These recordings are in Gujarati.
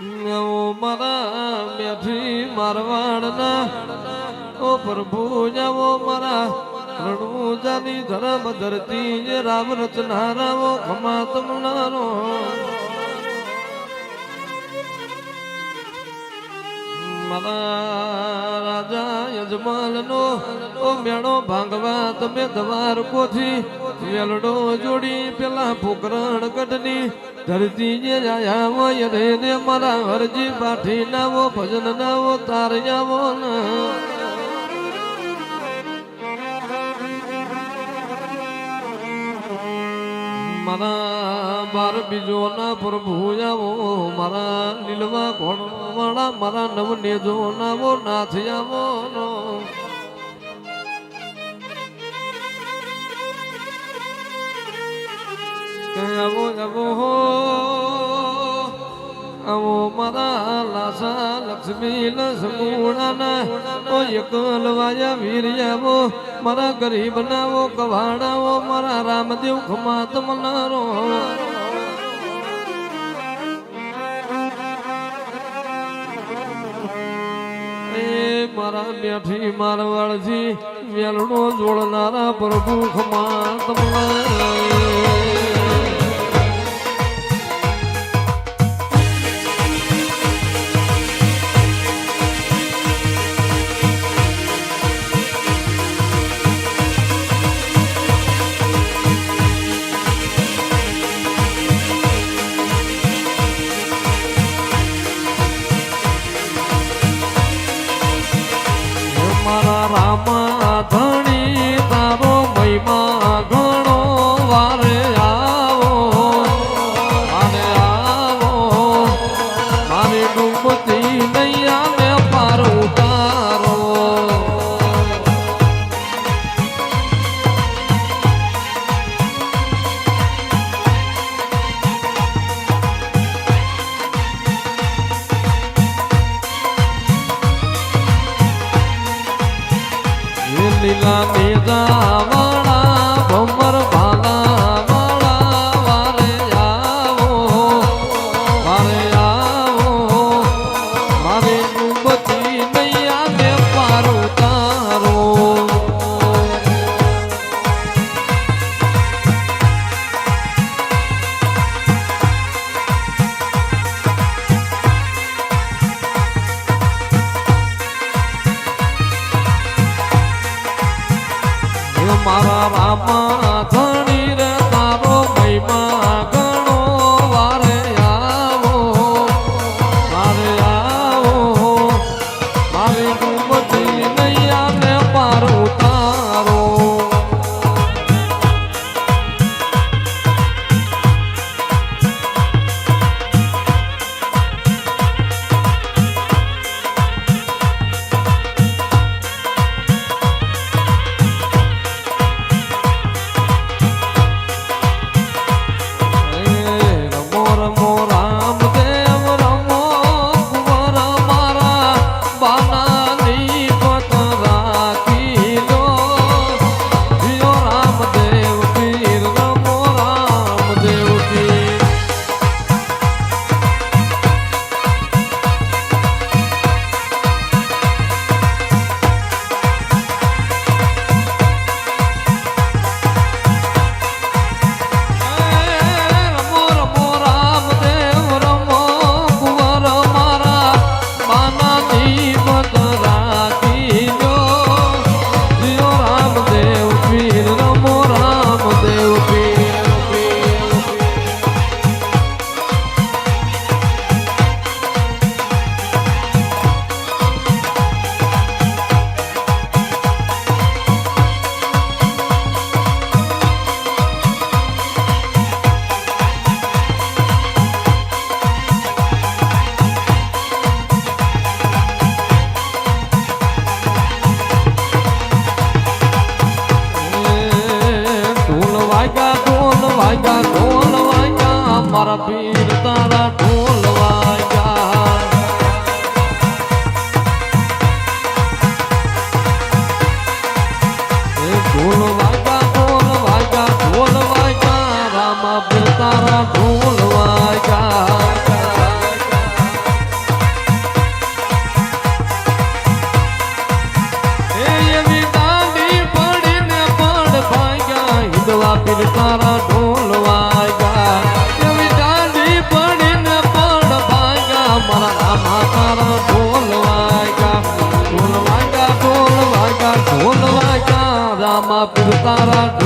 મારા બેઠી મારવાડના. ઓ પ્રભુ જાવો મારા રણુજાની ધરમ ધરતી રામ રચનારાવો ખમા તમનારો. મારા રાજા યજમાનનો, ઓ મેળો ભાંગવા તમે દવાર કોથી વેલડો જોડી પેલા ફોકરણ કઢની ધરતી જે જાયા હોય રે ને મારા હરજી પાઠી નાવો, ભજન નાવો, તારયાવો ના. મારા બીજો ના પ્રભુ આવો મારા લીલવા કોણ વાળા મારા નવને જો નાવો નાથ આવો નો આવો આવો હો, આવો મારા લાસા લક્ષ્મી લસમુણાના ઓ એકલવાયા વીર્યાવો મારા ગરીબ નાવો કવાડાવો મારા રામદેવ ખમાત તમનારો મારા બેઠી મારવાળજી વેલણો જોડનારા પ્રભુ ખમા તમનારો લીલા મેઘા વાગ્યા ઢોલ વાગ્યા ઢોલ વાગ્યા મારા પીર. Tabak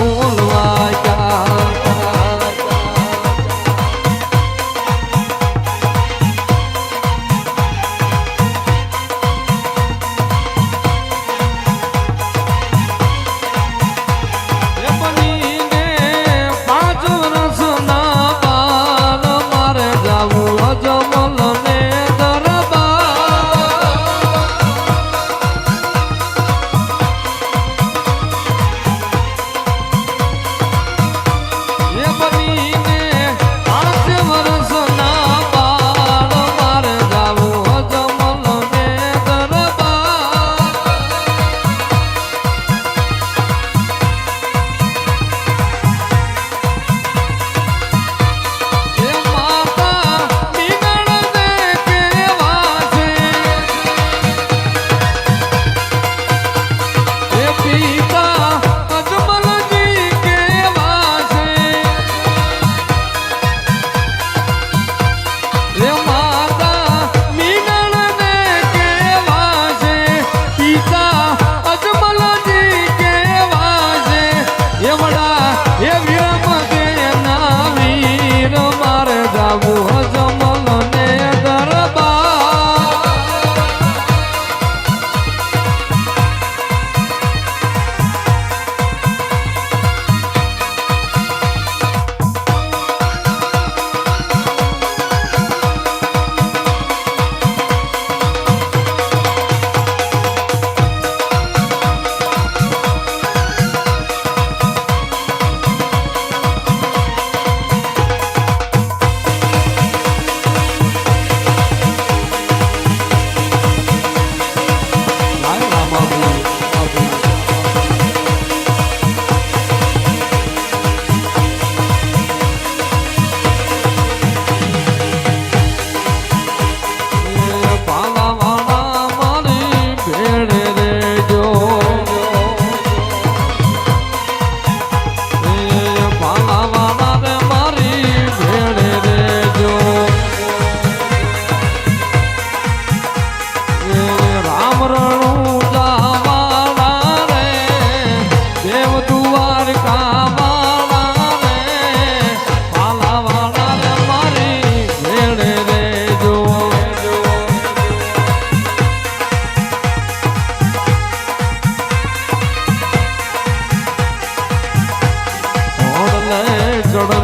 sorrow.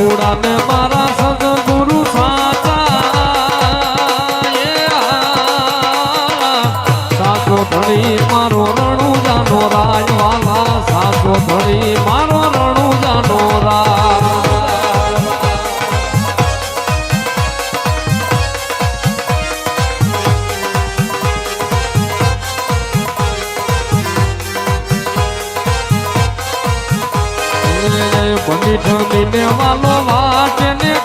ભોળા ને ઠમી મેવાલો વાચને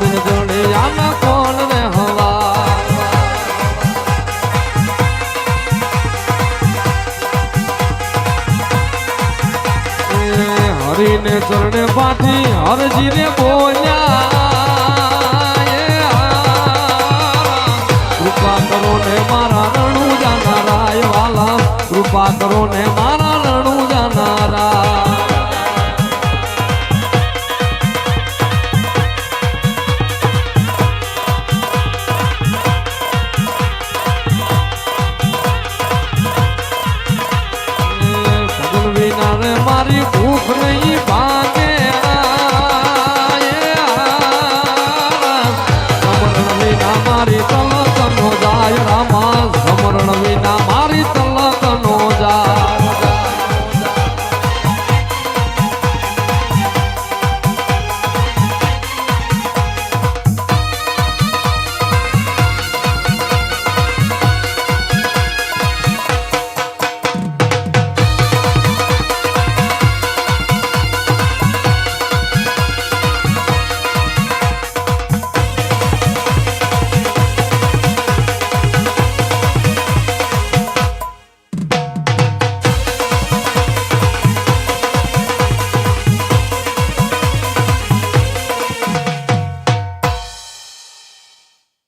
બિન જોડે આના કોણ રે હવા હરીને ચરણે બોલ્યા કૃપા કરો ને મારા રણુ જાનારાય વાલા, કૃપા કરો ને મારા